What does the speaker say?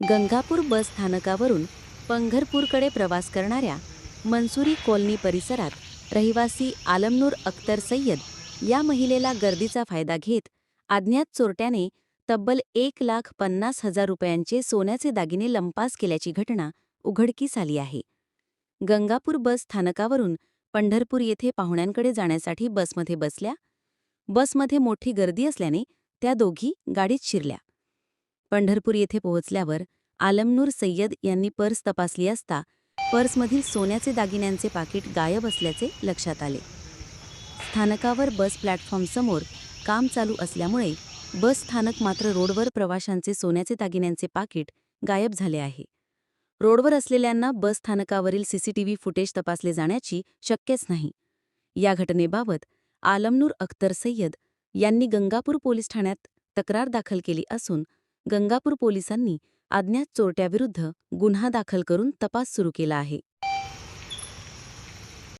गंगापूर बस स्थानकावरून पंघरपूरकडे प्रवास करणाऱ्या मनसुरी कॉलनी परिसरात रहिवासी आलमनूर अख्तर सय्यद या महिलेला गर्दीचा फायदा घेत अज्ञात चोरट्याने तब्बल एक लाख पन्नास हजार रुपयांचे सोन्याचे दागिने लंपास केल्याची घटना उघडकीस आली आहे. गंगापूर बस स्थानकावरून पंढरपूर येथे पाहुण्यांकडे जाण्यासाठी बसमध्ये बसल्या. बसमध्ये मोठी गर्दी असल्याने त्या दोघी गाडीत शिरल्या. पंढरपूर येथे पोहोचल्यावर आलमनूर सय्यद यांनी पर्स तपासली असता पर्समधील सोन्याचे दागिन्यांचे पाकिट गायब असल्याचे लक्षात आले. स्थानकावर बस प्लॅटफॉर्मसमोर काम चालू असल्यामुळे बस स्थानक मात्र रोडवर प्रवाशांचे सोन्याचे दागिन्यांचे पाकिट गायब झाले आहे. रोडवर असलेल्यांना बस स्थानकावरील सीसीटीव्ही फुटेज तपासले जाण्याची शक्यच नाही. या घटनेबाबत आलमनूर अख्तर सय्यद यांनी गंगापूर पोलीस ठाण्यात तक्रार दाखल केली असून गंगापूर पोलिसांनी अज्ञात चोरट्याविरुद्ध गुन्हा दाखल करून तपास सुरू केला आहे.